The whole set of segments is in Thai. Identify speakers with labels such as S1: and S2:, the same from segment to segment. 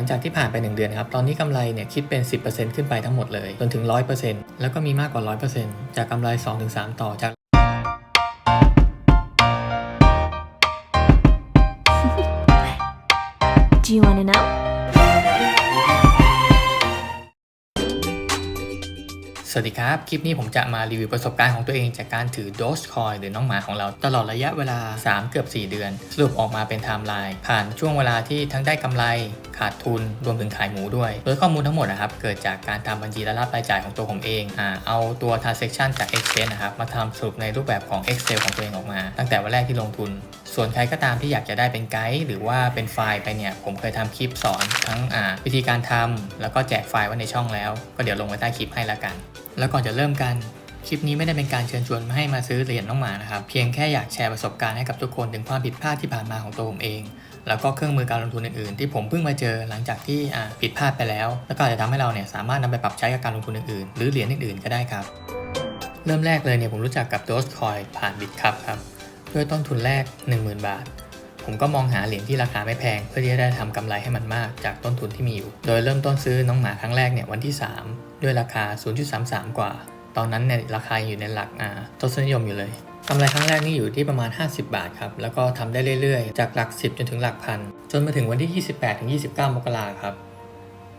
S1: ลังจากที่ผ่านไป 1 เดือนครับตอนนี้กำไรเนี่ยคิดเป็น 10%ขึ้นไปทั้งหมดเลย จนถึง 100%แล้วก็มีมากกว่า 100%จากกำไร 2-3 ต่อจาก
S2: Do you want to know?
S1: สวัสดีครับ คลิปนี้ผมจะมารีวิวประสบการณ์ของตัวเองจากการถือ Dogecoin หรือน้องหมาของเราตลอดระยะเวลา 3 เกือบ 4 เดือน สรุปออกมาเป็นไทม์ไลน์ผ่านช่วงเวลาที่ทั้งได้กำไรขาดทุนรวมถึงขายหมูด้วย โดยข้อมูลทั้งหมดนะครับ เกิดจากการทำบัญชีรายรับรายจ่ายของตัวผมเองอ่าเอาตัว transaction จาก Exchange นะครับ มาทำสรุปในรูปแบบของ Excel ของตัวเองออกมา ตั้งแต่วันแรกที่ลงทุนส่วนใครก็ตามที่อยากจะได้เป็นไกด์หรือว่าเป็นไฟล์ไปเนี่ย ผมเคยทำคลิปสอนทั้งอ่าวิธีการทำแล้วก็แจกไฟล์ไว้ในช่องแล้ว ก็เดี๋ยวลงไว้ใต้คลิปให้ละกัน แล้วก่อนจะเริ่มกันคลิปนี้ไม่ได้เป็นการเชิญชวนให้มาซื้อเหรียญน้องหมานะครับ เพียงแค่อยากแชร์ประสบการณ์ให้กับทุกคนถึงความผิดพลาดที่ผ่านมาของตัวผมเอง แล้วก็เครื่องมือการลงทุนอื่นๆ ที่ผมเพิ่งมาเจอหลังจากที่อ่าผิดพลาดไปแล้ว แล้วก็อาจจะทำให้เราเนี่ยสามารถนำไปปรับใช้กับการลงทุนอื่นๆ หรือเหรียญอื่นๆ ก็ได้ครับ เริ่มแรกเลยเนี่ยผมรู้จักกับ Dogecoin ผ่าน Bitcup ครับ ด้วยต้นทุนแรก 10,000 บาท ผมก็มองหาเหรียญที่ราคาไม่แพง เพื่อที่จะได้ทำกำไรให้มันมากจากต้นทุนที่มีอยู่ โดยเริ่มต้นซื้อน้องหมาครั้งแรกเนี่ยวันที่ 3 ด้วยราคา 0.33 กว่า ตอนนั้นเนี่ยราคาอยู่ในหลักอ่าทศนิยมอยู่เลยกำไรครั้งแรกนี่อยู่ที่ประมาณ 50 บาทครับ แล้วก็ทำได้เรื่อยๆ จากหลัก 10 จนถึงหลักพัน จนมาถึงวันที่ 28ถึง29 มกราครับ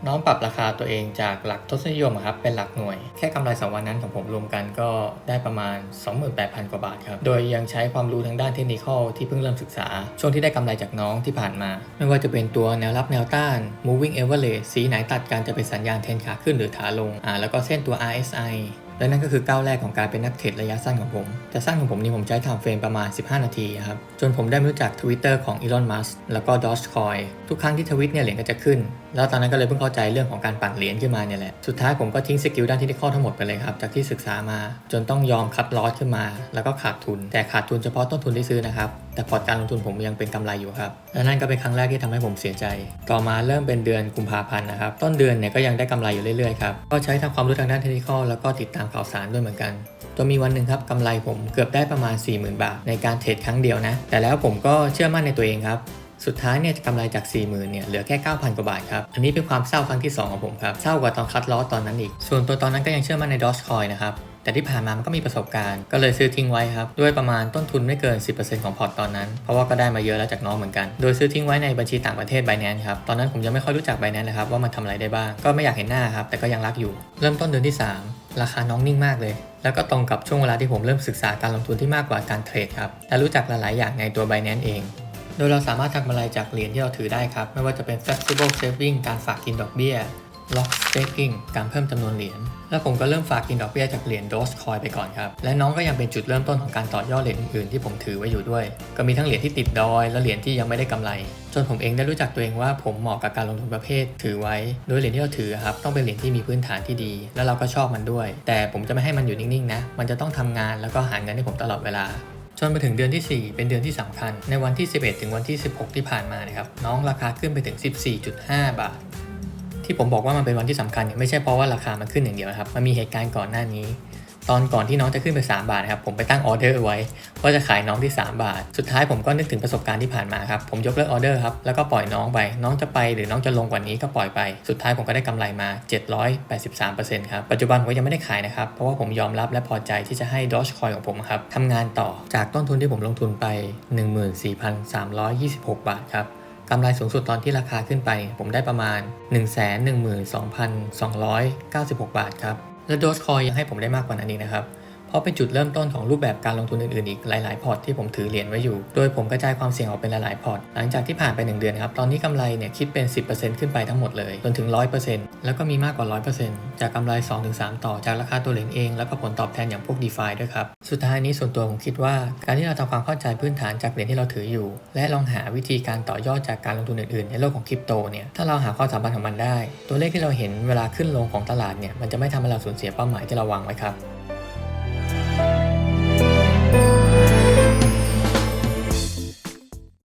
S1: น้องปรับราคาตัวเองจากหลักทศนิยมครับเป็นหลักหน่วย แค่กำไรสองวันนั้นของผมรวมกันก็ได้ประมาณ 28,000 กว่าบาทครับ โดยยังใช้ความรู้ทางด้านเทคนิคที่เพิ่งเริ่มศึกษา ช่วงที่ได้กำไรจากน้องที่ผ่านมา ไม่ว่าจะเป็นตัวแนวรับแนวต้าน moving average สีไหนตัดกันจะเป็นสัญญาณเทรนขาขึ้นหรือขาลงอ่าแล้วก็เส้นตัว RSI และนั่นก็คือก้าวแรกของการเป็นนักเทรดระยะสั้นของผม แต่สั้นของผมนี่ผมใช้ไทม์เฟรมประมาณ 15 นาทีครับ จนผมได้รู้จัก Twitter ของ Elon Musk แล้วก็ Dogecoin ทุกครั้งที่ทวิตเนี่ยเหรียญก็จะขึ้น แล้วตอนนั้นก็เลยเพิ่งเข้าใจเรื่องของการปั่นเหรียญขึ้นมาเนี่ยแหละ สุดท้ายผมก็ทิ้งสกิลด้านเทคนิคทั้งหมดไปเลยครับ จากที่ศึกษามา จนต้องยอมคัดลอสขึ้นมา แล้วก็ขาดทุน แต่ขาดทุนเฉพาะต้นทุนที่ซื้อนะครับแต่พอร์ตการลงทุนผมยังเป็นกำไรอยู่ครับและนั่นก็เป็นครั้งแรกที่ทำให้ผมเสียใจ ต่อมาเริ่มเป็นเดือนกุมภาพันธ์นะครับ ต้นเดือนเนี่ยก็ยังได้กำไรอยู่เรื่อยๆครับ ก็ใช้ทำความรู้ทางด้านเทคนิคแล้วก็ติดตามข่าวสารด้วยเหมือนกันจนมีวันหนึ่งครับกำไรผมเกือบได้ประมาณ 40,000 บาท ในการเทรดครั้งเดียวนะ แต่แล้วผมก็เชื่อมั่นในตัวเองครับสุดท้ายเนี่ยกำไรจาก 40,000เนี่ยเหลือแค่ 9,000 กว่าบาทครับ อันนี้เป็นความเศร้าครั้งที่ 2 ของผมครับ เศร้ากว่าตอนคัดลอสตอนนั้นอีก ส่วนตัวตอนนั้นก็ยังเชื่อมั่นใน Dogecoin นะครับ แต่ที่ผ่านมามันก็มีประสบการณ์ ก็เลยซื้อทิ้งไว้ครับ ด้วยประมาณต้นทุนไม่เกิน 10%ของพอร์ตตอนนั้น เพราะว่าก็ได้มาเยอะแล้วจากน้องเหมือนกัน โดยซื้อทิ้งไว้ในบัญชีต่างประเทศ Binance ครับ ตอนนั้นผมยังไม่ค่อยรู้จัก Binance นะครับว่ามันทำอะไรได้บ้าง ก็ไม่อยากเห็นหน้าครับ แต่ก็ยังรักอยู่ เริ่มต้นเดือนที่ 3 ราคาน้องนิ่งมากเลย แล้วก็ตรงกับช่วงเวลาที่ผมเริ่มศึกษาการลงทุนที่มากกว่าการเทรดครับ และรู้จักหลายๆ อย่างในตัว b i n a n c เองโดยเราสามารถทำกำไรจากเหรียญที่เราถือได้ครับ ไม่ว่าจะเป็น flexible saving การฝากกินดอกเบี้ย lock staking การเพิ่มจำนวนเหรียญ แล้วผมก็เริ่มฝากกินดอกเบี้ยจากเหรียญ Dogecoin ไปก่อนครับ และน้องก็ยังเป็นจุดเริ่มต้นของการต่อยอดเหรียญอื่นๆที่ผมถือไว้อยู่ด้วย ก็มีทั้งเหรียญที่ติดดอย และเหรียญที่ยังไม่ได้กำไร จนผมเองได้รู้จักตัวเองว่าผมเหมาะกับการลงทุนประเภท ถือไว้ โดยเหรียญที่เราถือครับต้องเป็นเหรียญที่มีพื้นฐานที่ดี แล้วเราก็ชอบมันด้วย แต่ผมจะไม่ให้มันอยู่นิ่งๆนะ มันจะต้องทำงานแล้วก็หาเงินให้ผมตลอดเวลาจนมาถึงเดือนที่ 4 เป็นเดือนที่สำคัญ ในวันที่ 11 ถึงวันที่ 16 ที่ผ่านมานะครับ น้องราคาขึ้นไปถึง 14.5 บาท ที่ผมบอกว่ามันเป็นวันที่สำคัญเนี่ยไม่ใช่เพราะว่าราคามันขึ้นอย่างเดียวนะครับ มันมีเหตุการณ์ก่อนหน้านี้ ตอนก่อนที่น้องจะขึ้นไป 3 บาทครับผมไปตั้งออเดอร์ไว้ว่าจะขายน้องที่ 3 บาท สุดท้ายผมก็นึกถึงประสบการณ์ที่ผ่านมาครับผมยกเลิกออเดอร์ครับแล้วก็ปล่อยน้องไป น้องจะไปหรือน้องจะลงกว่านี้ก็ปล่อยไป สุดท้ายผมก็ได้กำไรมา 783%ครับปัจจุบันผมก็ยังไม่ได้ขายนะครับเพราะว่าผมยอมรับและพอใจที่จะให้ Dogecoin ของผมครับทำงานต่อจากต้นทุนที่ผมลงทุนไป 14,326 บาทครับ กำไรสูงสุดตอนที่ราคาขึ้นไป ผมได้ประมาณ 112,296 บาทครับ และโดสคอยยังให้ผมได้มากกว่านั้นอีกนะครับ เพราะเป็นจุดเริ่มต้นของรูปแบบการลงทุนอื่นๆอีกหลายๆพอร์ตที่ผมถือเหรียญไว้อยู่ โดยผมกระจายความเสี่ยงออกเป็นหลายๆพอร์ต หลังจากที่ผ่านไป 1 เดือนครับ ตอนนี้กำไรเนี่ยคิดเป็น 10%ขึ้นไปทั้งหมดเลย จนถึง 100%แล้วก็มีมากกว่า 100%จากกำไร 2-3 ต่อจากราคาตัวเหรียญเอง แล้วก็ผลตอบแทนอย่างพวก DeFi ด้วยครับ สุดท้ายนี้ส่วนตัวผมคิดว่า การที่เราทำความเข้าใจพื้นฐานจากเหรียญที่เราถืออยู่ และลองหาวิธีการต่อยอดจากการลงทุนอื่นๆ ในโลกของคริปโตเนี่ย ถ้าเราหาความสัมพันธ์ของมันได้ ตัวเลขที่เราเห็นเวลาขึ้นลงของตลาดเนี่ย มันจะไม่ทำให้เราสูญเสียเป้าหมายที่เราวางไว้ครับ